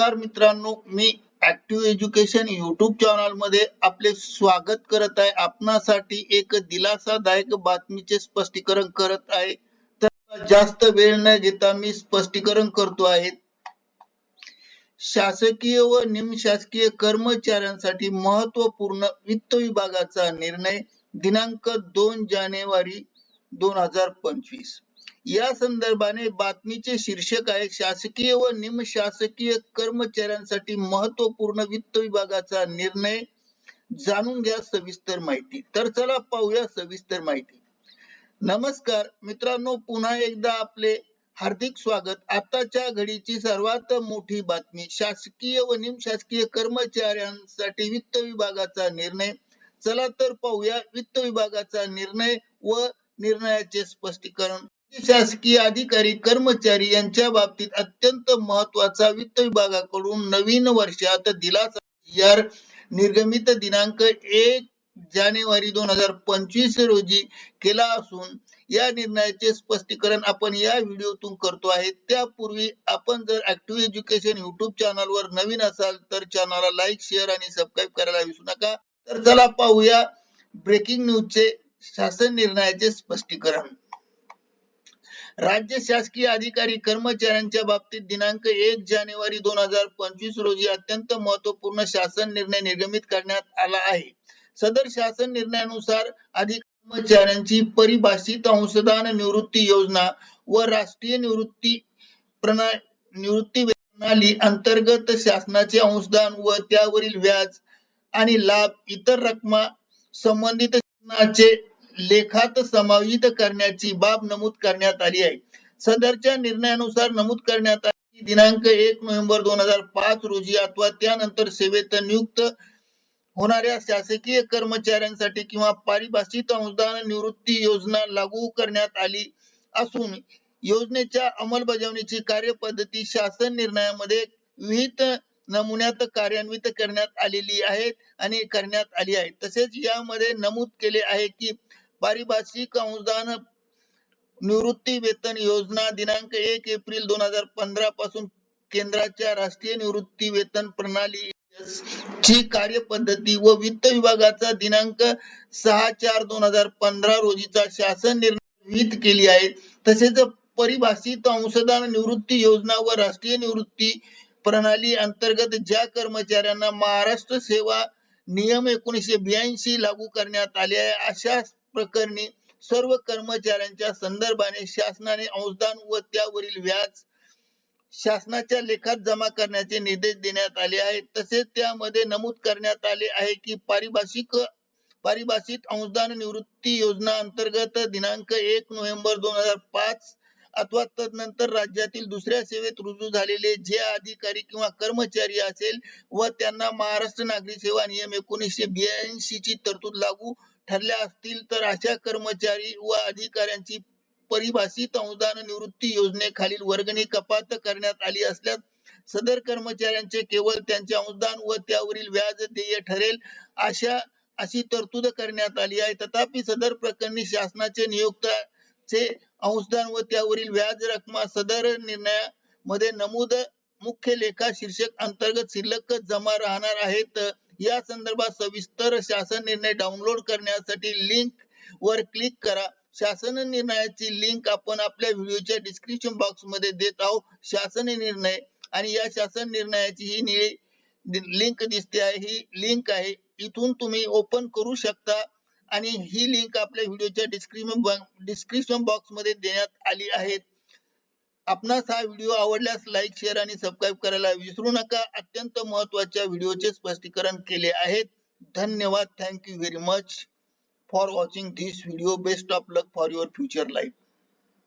नमस्कार मित्रांनो मी ऍक्टिव्ह एज्युकेशन युट्यूब चॅनलमध्ये आपले स्वागत करत आहे. आपणासाठी एक दिलासादायक बातमीचे स्पष्टीकरण करत आहे. तर जास्त वेळ न घेता मी स्पष्टीकरण करतो आहे. शासकीय व निमशासकीय कर्मचाऱ्यांसाठी महत्त्वपूर्ण वित्त विभागाचा निर्णय दिनांक दोन जानेवारी दोन हजार पंचवीस. या संदर्भाने बातमीचे शीर्षक आहे शासकीय व निमशासकीय कर्मचाऱ्यांसाठी महत्त्वपूर्ण वित्त विभागाचा निर्णय. जाणून घ्या सविस्तर माहिती. तर चला पाहूया सविस्तर माहिती. नमस्कार मित्रांनो पुन्हा एकदा आपले हार्दिक स्वागत. आताच्या घडीची सर्वात मोठी बातमी शासकीय व निमशासकीय कर्मचाऱ्यांसाठी वित्त विभागाचा निर्णय. चला तर पाहूया वित्त विभागाचा निर्णय व निर्णयाचे स्पष्टीकरण. शासकीय अधिकारी कर्मचारी यांच्या बाबतीत अत्यंत महत्त्वाचा वित्त विभागाकडून नवीन वर्षात दिलासा. निर्गमित दिनांक एक जानेवारी दोन हजार पंचवीस रोजी केला असून या निर्णयाचे स्पष्टीकरण आपण या व्हिडिओतून करतो आहे. त्यापूर्वी आपण जर ऍक्टिव्ह एज्युकेशन युट्यूब चॅनलवर नवीन असाल तर चॅनलला लाईक शेअर आणि सबस्क्राईब करायला विसरू नका. तर चला पाहूया ब्रेकिंग न्यूजचे शासन निर्णयाचे स्पष्टीकरण. राज्य शासकीय अधिकारी कर्मचाऱ्यांच्या बाबतीत दिनांक एक जानेवारी दोन हजार पंचवीस रोजी अत्यंत महत्त्वपूर्ण शासन निर्णय निर्गमित करण्यात आला आहे. सदर शासन निर्णयानुसार अधिक कर्मचाऱ्यांची परिभाषित अंशदान निवृत्ती योजना व राष्ट्रीय निवृत्ती प्रणाली निवृत्ती प्रणाली अंतर्गत शासनाचे अंशदान व त्यावरील व्याज आणि लाभ इतर रकमा संबंधित शासनाचे लेखात समावित करण्याची बाब नमूद करण्यात आली आहे. सदरच्या निर्णयानुसार नमूद करण्यात आली दिनांक एक नोव्हेंबर दोन हजार पाच रोजी अथवा त्यानंतर सेवेत नियुक्त होणाऱ्या शासकीय कर्मचाऱ्यांसाठी किंवा पारिभाषिक अनुदान निवृत्ती योजना लागू करण्यात आली असून योजनेच्या अंमलबजावणीची कार्यपद्धती शासन निर्णयामध्ये विहित नमुन्यात कार्यान्वित करण्यात आलेली आहे आणि करण्यात आली आहे. तसेच यामध्ये नमूद केले आहे की पारिभाषिक अंशदान निवृत्ती वेतन योजना दिनांक एक एप्रिल दोन हजार पंधरा पासून केंद्राच्या राष्ट्रीय निवृत्ती वेतन प्रणाली ची कार्यपद्धती व वित्त विभागाचा दिनांक सहा चार दोन हजार पंधरा रोजीचा शासन निर्णय विहित केली आहे. तसेच परिभाषित अंशदान निवृत्ती योजना व राष्ट्रीय निवृत्ती प्रणाली अंतर्गत ज्या कर्मचाऱ्यांना महाराष्ट्र सेवा नियम एकोणीशे ब्याऐंशी लागू करण्यात आले आहे अशा प्रकरणी सर्व कर्मचाऱ्यांच्या संदर्भाने शासनाने अंशदान व त्यावरील व्याज शासनाच्या लेखात जमा करण्याचे निर्देश देण्यात आले आहेत. तसेच त्यामध्ये नमूद करण्यात आले आहे की पारिभाषिक पारिभाषित अंशदान निवृत्ती योजना अंतर्गत दिनांक एक नोव्हेंबर दोन हजार पाच अथवा तदनंतर राज्यातील दुसऱ्या सेवेत रुजू झालेले जे अधिकारी किंवा कर्मचारी असेल व त्यांना महाराष्ट्र नागरी सेवा नियम एकोणीसशे ब्याऐंशी ची तरतूद लागू ठरल्या असतील तर अशा कर्मचारी व अधिकाऱ्यांची परिभाषित अनुदान निवृत्ती योजनेखालील वर्गणी कपात करण्यात आली असल्यास सदर कर्मचाऱ्यांचे केवळ त्यांचे अनुदान व त्यावरील व्याज देय ठरेल अशा अशी तरतूद करण्यात आली आहे. तथापि सदर प्रकरणी शासनाचे नियुक्त चे अंशदान व त्यावरील व्याज रकमा सदर निर्णयामध्ये नमूद मुख्य लेखा शीर्षक अंतर्गत शिल्लक जमा राहणार आहेत. या संदर्भात सविस्तर शासन निर्णय डाउनलोड करण्यासाठी लिंक वर क्लिक करा. शासन निर्णयाची लिंक आपण आपल्या व्हिडिओच्या डिस्क्रिप्शन बॉक्समध्ये देत आहोत. शासन निर्णय आणि या शासन निर्णयाची ही निळी लिंक दिसते आहे. ही लिंक आहे. इथून तुम्ही ओपन करू शकता. आणि ही लिंक आपल्या व्हिडिओच्या डिस्क्रिप्शन डिस्क्रिप्शन बॉक्समध्ये देण्यात आली आहे आपणास हा व्हिडिओ आवडल्यास लाईक शेअर आणि सबस्क्राईब करायला विसरू नका. अत्यंत महत्त्वाच्या व्हिडिओचे स्पष्टीकरण केले आहेत. धन्यवाद. Thank you very much for watching this video best of luck for your future life